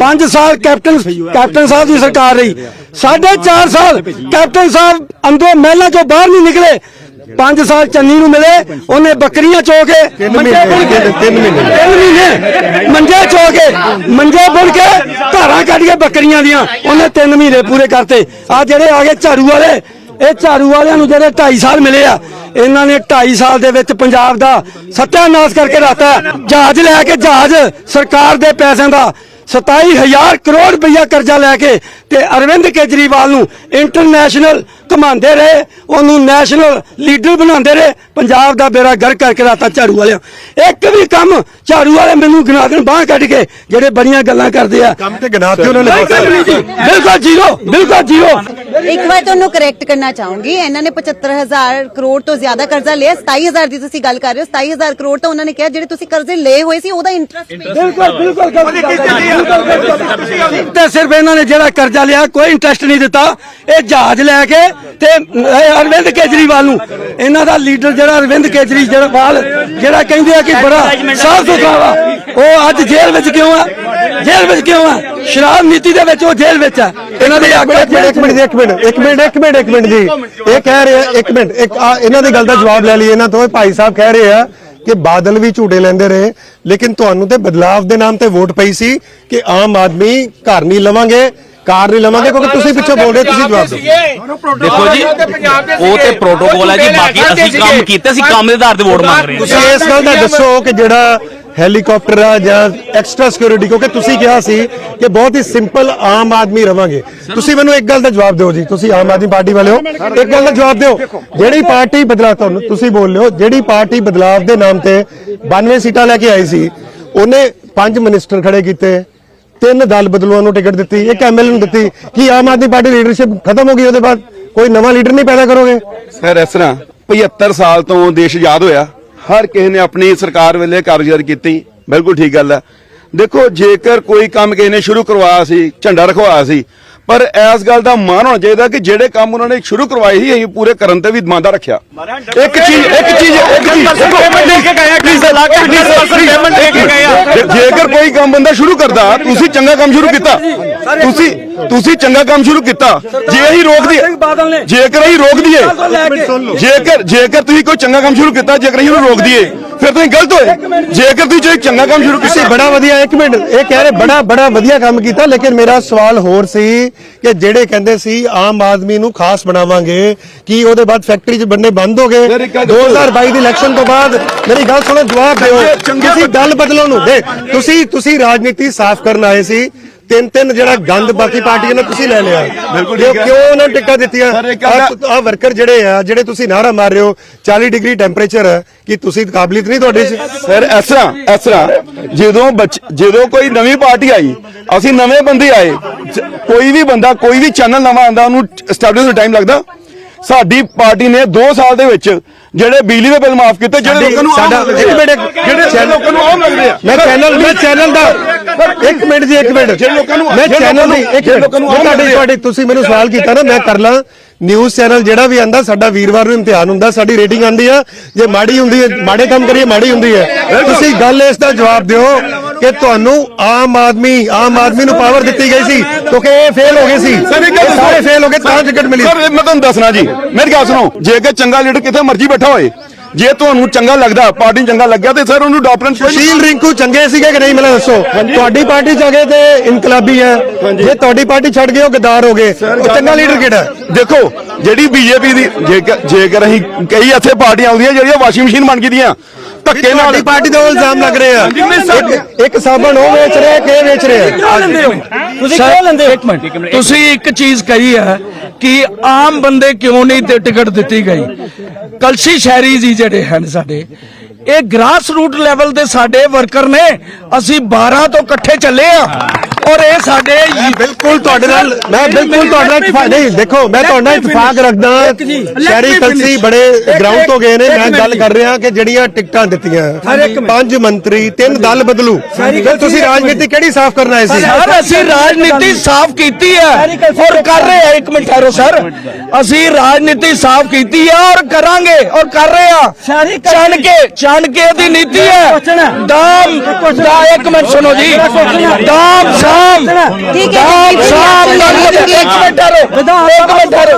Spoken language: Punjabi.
5 ਸਾਲ ਕੈਪਟਨ ਕੈਪਟਨ ਸਾਹਿਬ ਦੀ ਸਰਕਾਰ ਰਹੀ। ਸਾਢੇ 4 ਸਾਲ ਕੈਪਟਨ ਸਾਹਿਬ ਅੰਦਰੋਂ ਮਹਿਲਾਂ ਚੋਂ ਬਾਹਰ ਨਹੀਂ ਨਿਕਲੇ। 5 ਸਾਲ ਚੰਨੀ ਨੂੰ ਮਿਲੇ ਉਹਨੇ ਬੱਕਰੀਆਂ ਚੋ ਕੇ ਮੰਜੇ ਬੁਣ ਕੇ ਤਿੰਨ ਮਹੀਨੇ। ਤਿੰਨ ਮਹੀਨੇ ਮੰਜੇ ਚੋ ਕੇ ਮੰਜੇ ਬੁਣ ਕੇ ਧਾਰਾਂ ਕੱਢ ਕੇ ਬੱਕਰੀਆਂ ਦੀਆਂ। ਉਹਨੇ 3 ਮਹੀਨੇ ਪੂਰੇ ਕਰਤੇ। ਆ ਜਿਹੜੇ ਆ ਗਏ ਝਾੜੂ ਵਾਲੇ ਇਹ ਝਾੜੂ ਵਾਲਿਆਂ ਨੂੰ ਜਿਹੜੇ 2.5 ਸਾਲ ਮਿਲੇ ਆ ਇਹਨਾਂ ਨੇ 2.5 ਸਾਲ ਦੇ ਵਿੱਚ ਪੰਜਾਬ ਦਾ ਸੱਤਿਆਨਾਸ਼ ਕਰਕੇ ਰੱਖਤਾ। ਜਹਾਜ਼ ਲੈ ਕੇ ਜਹਾਜ਼ ਸਰਕਾਰ ਦੇ ਪੈਸਿਆਂ ਦਾ 27000 ਕਰੋੜ ਰੁਪਇਆ ਕਰਜ਼ਾ ਲੈ ਕੇ ਤੇ ਅਰਵਿੰਦ ਕੇਜਰੀਵਾਲ ਨੂੰ ਇੰਟਰਨੈਸ਼ਨਲ ਘਮਾਉਂਦੇ ਰਹੇ ਉਹਨੂੰ ਨੈਸ਼ਨਲ ਲੀਡਰ ਬਣਾਉਂਦੇ ਰਹੇ ਪੰਜਾਬ ਦਾ ਬੇੜਾ ਗਰ ਕਰਕੇ ਰਾਤਾ ਝਾੜੂ ਵਾਲਿਆਂ। ਇੱਕ ਵੀ ਕੰਮ ਝਾੜੂ ਵਾਲੇ ਮੈਨੂੰ ਗਿਣਾ ਦੇਣ ਬਾਹ ਕੱਢ ਕੇ ਜਿਹੜੇ ਬੜੀਆਂ ਗੱਲਾਂ ਕਰਦੇ ਆ। ਕੰਮ ਤੇ ਗਨਾਤੇ ਉਹਨਾਂ ਨੇ ਬਿਲਕੁਲ ਜ਼ੀਰੋ ਬਿਲਕੁਲ ਜ਼ੀਰੋ। ਇੱਕ ਵਾਰ ਤੁਹਾਨੂੰ ਕਰੈਕਟ ਕਰਨਾ ਚਾਹੂੰਗੀ। ਇਹਨਾਂ ਨੇ 75000 ਕਰੋੜ ਤੋਂ ਜ਼ਿਆਦਾ ਕਰਜ਼ਾ ਲਿਆ। 27000 ਦੀ ਤੁਸੀਂ ਗੱਲ ਕਰ ਰਹੇ ਹੋ। 27000 ਕਰੋੜ ਤਾਂ ਉਹਨਾਂ ਨੇ ਕਿਹਾ ਜਿਹੜੇ ਤੁਸੀਂ ਕਰਜ਼ੇ ਲਏ ਹੋਏ ਸੀ ਉਹਦਾ ਇੰਟਰਸਟ ਬਿਲਕੁਲ ਬਿਲਕੁਲ ਗਲਤ ਗੱਲ ਹੈ। ਤੇ ਸਿਰਫ ਇਹਨਾਂ ਨੇ ਜਿਹੜਾ ਕਰਜ਼ਾ ਲਿਆ ਕੋਈ ਇੰਟਰਸਟ ਨਹੀਂ ਦਿੱਤਾ। ਇਹ ਜਹਾਜ਼ ਲੈ ਕੇ ਤੇ ਅਰਵਿੰਦ ਕੇਜਰੀਵਾਲ ਨੂੰ। ਇਹਨਾਂ ਦਾ ਲੀਡਰ ਜਿਹੜਾ ਅਰਵਿੰਦ ਕੇਜਰੀਵਾਲ ਜਿਹੜਾ ਕਹਿੰਦੇ ਆ ਕਿ ਬੜਾ ਸਾਫ਼ ਸੁਥਰਾ ਉਹ ਅੱਜ ਜੇਲ੍ਹ ਵਿੱਚ ਕਿਉਂ ਆ? ਜੇਲ੍ਹ ਵਿੱਚ ਕਿਉਂ ਆ? ਸ਼ਰਾਬ ਨੀਤੀ ਦੇ ਵਿੱਚ ਉਹ ਜੇਲ੍ਹ ਵਿੱਚ ਆ। ਇਹਨਾਂ ਦੇ ਇੱਕ ਮਿੰਟ ਇੱਕ ਮਿੰਟ ਇੱਕ ਮਿੰਟ ਇੱਕ ਮਿੰਟ ਇੱਕ ਮਿੰਟ ਇੱਕ ਮਿੰਟ ਜੀ। ਇਹ ਕਹਿ ਰਹੇ ਆ ਇੱਕ ਮਿੰਟ ਇੱਕ ਆ ਇਹਨਾਂ ਦੀ ਗੱਲ ਦਾ ਜਵਾਬ ਲੈ ਲਈਏ। ਇਹਨਾਂ ਤੋਂ ਭਾਈ ਸਾਹਿਬ ਕਹਿ ਰਹੇ ਆ ਕਿ ਬਾਦਲ ਵੀ ਝੂਟੇ ਲੈਂਦੇ ਰਹੇ ਲੇਕਿਨ ਤੁਹਾਨੂੰ ਤੇ ਬਦਲਾਵ ਦੇ ਨਾਮ ਤੇ ਵੋਟ ਪਈ ਸੀ ਕਿ ਆਮ ਆਦਮੀ ਘਰ ਨਹੀਂ ਲਵਾਂਗੇ ਕਾਰ ਨਹੀਂ ਲਵਾਂਗੇ ਕਿਉਂਕਿ ਤੁਸੀਂ ਪਿੱਛੋਂ ਬੋਲ ਰਹੇ ਤੁਸੀਂ ਜਵਾਬ ਦਿਓ। ਦੇਖੋ ਜੀ ਉਹ ਤੇ ਪ੍ਰੋਟੋਕੋਲ ਹੈ ਜੀ ਬਾਕੀ ਅਸੀਂ ਕੰਮ ਕੀਤੇ ਅਸੀਂ ਕੰਮ ਦੇ ਆਧਾਰ ਤੇ ਵੋਟ ਮੰਗ ਰਹੇ ਹਾਂ। ਤੁਸੀਂ ਇਸ ਗੱਲ ਦਾ ਦੱਸੋ ਕਿ ਜਿਹੜਾ ਹੈਲੀਕਾਪਟਰ ਜਾਂ ਐਕਸਟਰਾ ਸਿਕਿਉਰਿਟੀ ਕਿਉਂਕਿ ਤੁਸੀਂ ਕਿਹਾ ਸੀ ਕਿ ਬਹੁਤ ਹੀ ਸਿੰਪਲ ਆਮ ਆਦਮੀ ਰਵਾਂਗੇ। ਤੁਸੀਂ ਮੈਨੂੰ ਇੱਕ ਗੱਲ ਦਾ ਜਵਾਬ ਦਿਓ ਜੀ, ਤੁਸੀਂ ਆਮ ਆਦਮੀ ਪਾਰਟੀ ਵਾਲੇ ਹੋ। ਇੱਕ ਗੱਲ ਦਾ ਜਵਾਬ ਦਿਓ, ਜਿਹੜੀ ਪਾਰਟੀ ਬਦਲਾ ਤੁਹਾਨੂੰ, ਤੁਸੀਂ ਬੋਲ ਲਿਓ ਜਿਹੜੀ ਪਾਰਟੀ ਬਦਲਾਵ ਦੇ ਨਾਮ ਤੇ 92 ਸੀਟਾਂ ਲੈ ਕੇ ਆਈ ਸੀ, ਉਹਨੇ ਪੰਜ ਮਿਨਿਸਟਰ ਖੜੇ ਕੀਤੇ, ਤਿੰਨ ਦਲ ਬਦਲੂਆਂ ਨੂੰ ਟਿਕਟ ਦਿੱਤੀ, ਇੱਕ ਐਮਐਲਏ ਨੂੰ ਦਿੱਤੀ, ਕੀ ਆਮ ਆਦਮੀ ਪਾਰਟੀ ਲੀਡਰਸ਼ਿਪ ਖਤਮ ਹੋ ਗਈ ਉਹਦੇ ਬਾਅਦ? ਕੋਈ ਨਵਾਂ ਲੀਡਰ ਨਹੀਂ ਪੈਦਾ ਕਰੋਗੇ? ਸਰ ਇਸ ਤਰ੍ਹਾਂ 75 ਸਾਲ ਤੋਂ ਦੇਸ਼ ਆਜ਼ਾਦ ਹੋਇਆ। ਹਰ ਕਿਸੇ ਨੇ ਆਪਣੀ ਸਰਕਾਰ ਵੇਲੇ ਕਾਰਗੁਜ਼ਾਰੀ ਕੀਤੀ। ਬਿਲਕੁਲ ਠੀਕ ਗੱਲ ਹੈ। ਦੇਖੋ, ਜੇਕਰ ਕੋਈ ਕੰਮ ਕਿਸੇ ਨੇ ਸ਼ੁਰੂ ਕਰਵਾਇਆ ਸੀ, ਝੰਡਾ ਰਖਵਾਇਆ ਸੀ ਪਰ ਇਸ ਗੱਲ ਦਾ ਮਾਣ ਹੋਣਾ ਚਾਹੀਦਾ ਕਿ ਜਿਹੜੇ ਕੰਮ ਉਹਨਾਂ ਨੇ ਸ਼ੁਰੂ ਕਰਵਾਏ ਸੀ ਅਸੀਂ ਪੂਰੇ ਕਰਨ ਤੇ ਵੀ ਇਮਾਨਦਾ ਰੱਖਿਆ। ਇੱਕ ਚੀਜ਼ ਇੱਕ ਚੀਜ਼ ਇੱਕ ਚੀਜ਼ ਜੇਕਰ ਕੋਈ ਕੰਮ ਬੰਦਾ ਸ਼ੁਰੂ ਕਰਦਾ ਤੁਸੀਂ ਚੰਗਾ ਕੰਮ ਸ਼ੁਰੂ ਕੀਤਾ। ਤੁਸੀਂ ਤੁਸੀਂ ਚੰਗਾ ਕੰਮ ਸ਼ੁਰੂ ਕੀਤਾ। ਜੇ ਅਸੀਂ ਰੋਕ ਦਈਏ ਜੇਕਰ ਅਸੀਂ ਰੋਕ ਦਈਏ ਜੇਕਰ ਜੇਕਰ ਤੁਸੀਂ ਕੋਈ ਚੰਗਾ ਕੰਮ ਸ਼ੁਰੂ ਕੀਤਾ ਜੇਕਰ ਅਸੀਂ ਉਹਨੂੰ ਰੋਕ ਦਈਏ। ਫਿਰ ਤੁਸੀਂ ਗਲਤ ਹੋਏ। ਜੇਕਰ ਤੁਸੀਂ ਜੇ ਚੰਗਾ ਕੰਮ ਸ਼ੁਰੂ ਤੁਸੀਂ ਕੀਤਾ। ਬੜਾ ਵਧੀਆ ਇੱਕ ਮਿੰਟ। ਇਹ ਕਹਿ ਰਹੇ ਬੜਾ ਬੜਾ ਵਧੀਆ ਕੰਮ ਕੀਤਾ ਲੇਕਿਨ ਮੇਰਾ ਸਵਾਲ ਹੋਰ ਸੀ ਕਿ ਜਿਹੜੇ ਕਹਿੰਦੇ ਸੀ ਆਮ ਆਦਮੀ ਨੂੰ ਖਾਸ ਬਣਾਵਾਂਗੇ ਕੀ ਉਹਦੇ ਬਾਅਦ ਫੈਕਟਰੀ 'ਚ ਬੰਨੇ ਬੰਦ ਹੋ ਗਏ? ਮੇਰੀ ਗੱਲ ਸੁਣੋ। 2022 ਦੀ ਇਲੈਕਸ਼ਨ ਤੋਂ ਬਾਅਦ ਮੇਰੀ ਗੱਲ ਸੁਣੋ ਜਵਾਬ ਦਿਓ। ਕਿਸੇ ਦਲ ਬਦਲਣ ਨੂੰ ਦੇ ਤੁਸੀਂ ਤੁਸੀਂ ਰਾਜਨੀਤੀ ਸਾਫ਼ ਕਰਨ ਆਏ ਸੀ। ਤਿੰਨ ਤਿੰਨ ਜਿਹੜਾ ਗੰਦ ਬਾਕੀ ਪਾਰਟੀਆਂ ਨੇ ਤੁਸੀਂ ਲੈ ਲਿਆ। ਬਿਲਕੁਲ ਕਿਉਂ ਠੀਕ ਹੈ। ਕਿਉਂ ਉਹਨਾਂ ਨੂੰ ਟਿੱਕਾ ਦਿੱਤੀਆਂ? ਆ ਵਰਕਰ ਜਿਹੜੇ ਆ ਜਿਹੜੇ ਤੁਸੀਂ ਨਾਰਾ ਮਾਰ ਰਹੇ ਹੋ 40 ਡਿਗਰੀ ਟੈਂਪਰੇਚਰ ਹੈ ਕੀ ਤੁਸੀਂ ਕਾਬਲੀਅਤ ਨਹੀਂ ਤੁਹਾਡੇ 'ਚ? ਸਰ ਇਸ ਤਰ੍ਹਾਂ ਇਸ ਤਰ੍ਹਾਂ ਜਦੋਂ ਬੱਚ- ਜਦੋਂ ਕੋਈ ਨਵੀਂ ਪਾਰਟੀ ਆਈ ਅਸੀਂ ਨਵੇਂ ਬੰਦੇ ਆਏ ਕੋਈ ਵੀ ਬੰਦਾ ਕੋਈ ਵੀ ਚੈਨਲ ਨਵਾਂ ਆਂਦਾ ਉਹਨੂੰ ਸਟੈਬਲਿਸ਼ ਟਾਈਮ ਲੱਗਦਾ। ਸਾਡੀ ਪਾਰਟੀ ਨੇ 2 ਸਾਲ ਦੇ ਵਿੱਚ ਜਿਹੜੇ ਬਿਜਲੀ ਦੇ ਬਿੱਲ ਮਾਫ ਕੀਤੇ ਜਿਹੜੇ ਲੋਕਾਂ ਨੂੰ ਸਾਡਾ ਜਿਹੜੇ ਲੋਕਾਂ ਨੂੰ ਆਮ ਲੱਗਦੇ ਆ। ਮੈਂ ਚੈਨਲ ਮੈਂ ਚੈਨਲ ਦਾ ਇੱਕ ਮਿੰਟ ਜੀ ਇੱਕ ਮਿੰਟ। ਜਿਹੜੇ ਲੋਕਾਂ ਨੂੰ- ਮੈਂ ਚੈਨਲ ਦੀ ਇੱਕ ਲੋਕਾਂ ਨੂੰ। ਤੁਹਾਡੀ ਤੁਸੀਂ ਮੈਨੂੰ ਸਵਾਲ ਕੀਤਾ ਨਾ ਮੈਂ ਕਰ ਲਾਂ। ਨਿਊਜ਼ ਚੈਨਲ ਜਿਹੜਾ ਵੀ ਆਂਦਾ ਸਾਡਾ ਵੀਰਵਾਰ ਨੂੰ ਇਮਤਿਹਾਨ ਹੁੰਦਾ ਸਾਡੀ ਰੇਟਿੰਗ ਆਂਦੀ ਆ। ਜੇ ਮਾੜੀ ਹੁੰਦੀ ਹੈ ਮਾੜੇ ਕੰਮ ਕਰੀਏ ਮਾੜੀ ਹੁੰਦੀ ਹੈ। ਤੁਸੀਂ ਗੱਲ ਇਸ ਦਾ ਜਵਾਬ ਦਿਓ। ਕਿ ਤੁਹਾਨੂੰ ਆਮ ਆਦਮੀ ਆਮ ਆਦਮੀ ਨੂੰ ਪਾਵਰ ਦਿੱਤੀ ਗਈ ਸੀ ਕਿਉਂਕਿ ਇਹ ਫੇਲ ਹੋ ਗਏ ਸੀ ਸਰ ਇਹ। ਫੇਲ ਹੋ ਗਏ ਤਾਂ ਟਿਕਟ ਮਿਲੀ ਸਰ ਮੈਂ ਤੁਹਾਨੂੰ ਦੱਸਣਾ ਜੀ ਮੇਰੀ ਗੱਲ ਸੁਣੋ ਜੇ ਕਿ ਚੰਗਾ ਲੀਡਰ ਕਿਤੇ ਮਰਜ਼ੀ ਬੈਠਾ ਹੋਏ ਜੇ ਤੁਹਾਨੂੰ ਚੰਗਾ ਲੱਗਦਾ ਪਾਰਟੀ ਚੰਗਾ ਲੱਗਿਆ ਤੇ ਸਰ ਉਹਨੂੰ ਡਾਕਟਰ ਸੁਸ਼ੀਲ ਰਿੰਕੂ ਚੰਗੇ ਸੀਗੇ ਕਿ ਨਹੀਂ ਮੈਨੂੰ ਦੱਸੋ? ਤੁਹਾਡੀ ਪਾਰਟੀ ਚ ਤੇ ਇਨਕਲਾਬੀ ਹੈ। ਜੇ ਤੁਹਾਡੀ ਪਾਰਟੀ ਛੱਡ ਗਏ ਉਹ ਗਦਾਰ ਹੋ ਗਏ। ਉਹ ਚੰਗਾ ਲੀਡਰ ਕਿਹੜਾ ਦੇਖੋ ਜਿਹੜੀ ਬੀਜੇਪੀ ਦੀ ਜੇਕਰ ਅਸੀਂ ਕਈ ਇੱਥੇ ਪਾਰਟੀਆਂ ਆਉਂਦੀਆਂ ਜਿਹੜੀਆਂ ਵਾਸ਼ਿੰਗ ਮਸ਼ੀਨ ਬਣ ਗਈਆਂ ਧੱਕੇ ਨਾਲ ਤੁਹਾਡੀ ਪਾਰਟੀ ਦੇ ਇਲਜ਼ਾਮ ਲੱਗ ਰਹੇ ਆ ਇੱਕ ਸਾਬਣ ਉਹ ਵੇਚ ਰਿਹਾ ਕਿ ਵੇਚ ਰਿਹਾ ਤੁਸੀਂ ਕਿਉਂ ਲੈਂਦੇ ਹੋ? ਇੱਕ ਮਿੰਟ। ਤੁਸੀਂ ਇੱਕ ਚੀਜ਼ ਕਹੀ ਹੈ ਕਿ ਆਮ ਬੰਦੇ ਕਿਉਂ ਨਹੀਂ ਤੇ ਟਿਕਟ ਦਿੱਤੀ ਗਈ? ਕਲਸੀ ਸ਼ਹਿਰੀ ਜੀ ਜਿਹੜੇ ਹਨ ਸਾਡੇ ਇਹ ਗ੍ਰਾਸ ਰੂਟ ਲੈਵਲ ਦੇ ਸਾਡੇ ਵਰਕਰ ਨੇ। ਅਸੀਂ 12 ਤੋਂ ਇਕੱਠੇ ਚੱਲੇ ਆ। ਔਰ ਇਹ ਸਾਡੇ ਬਿਲਕੁਲ ਤੁਹਾਡੇ ਨਾਲ ਮੈਂ ਬਿਲਕੁਲ ਤੁਹਾਡੇ ਨਾਲ ਇਤਫਾਕ ਨਹੀਂ ਦੇਖੋ ਮੈਂ ਤੁਹਾਡੇ ਨਾਲ ਇਤਫਾਕ ਰੱਖਦਾ। ਸ਼ਹਿਰੀ ਕਲਸੀ ਬੜੇ ਗਰਾਊਂਡ ਤੋਂ ਗਏ ਨੇ। ਮੈਂ ਗੱਲ ਕਰ ਰਿਹਾ ਕਿ ਜਿਹੜੀਆਂ ਟਿਕਟਾਂ ਦਿੱਤੀਆਂ। ਪੰਜ ਮੰਤਰੀ ਤਿੰਨ ਦਲ ਬਦਲੂ। ਫਿਰ ਤੁਸੀਂ ਰਾਜਨੀਤੀ ਕਿਹੜੀ ਸਾਫ਼ ਕਰਨ ਆਏ ਸੀ? ਸਰ ਅਸੀਂ ਰਾਜਨੀਤੀ ਸਾਫ਼ ਕੀਤੀ ਹੈ। ਔਰ ਕਰ ਰਹੇ ਆ ਇੱਕ ਮਿੰਟ ਠਹਿਰੋ ਸਰ। ਅਸੀਂ ਰਾਜਨੀਤੀ ਸਾਫ਼ ਕੀਤੀ ਹੈ ਔਰ ਕਰਾਂਗੇ ਔਰ ਕਰ ਰਹੇ ਆ ਚਾਣਕੇ ਚਾਣਕੇ ਦੀ ਨੀਤੀ ਹੈ। ਦਾਮ ਦਾ ਇੱਕ ਮਿੰਟ ਸੁਣੋ ਜੀ। ਦਾਮ ਸਾਮ। ਠੀਕ ਹੈ ਸਾਹਿਬ ਜੀ। ਇੱਕ ਮਿੰਟ। ਠਹਿਰੋ। ਇੱਕ ਮਿੰਟ ਠਹਿਰੋ।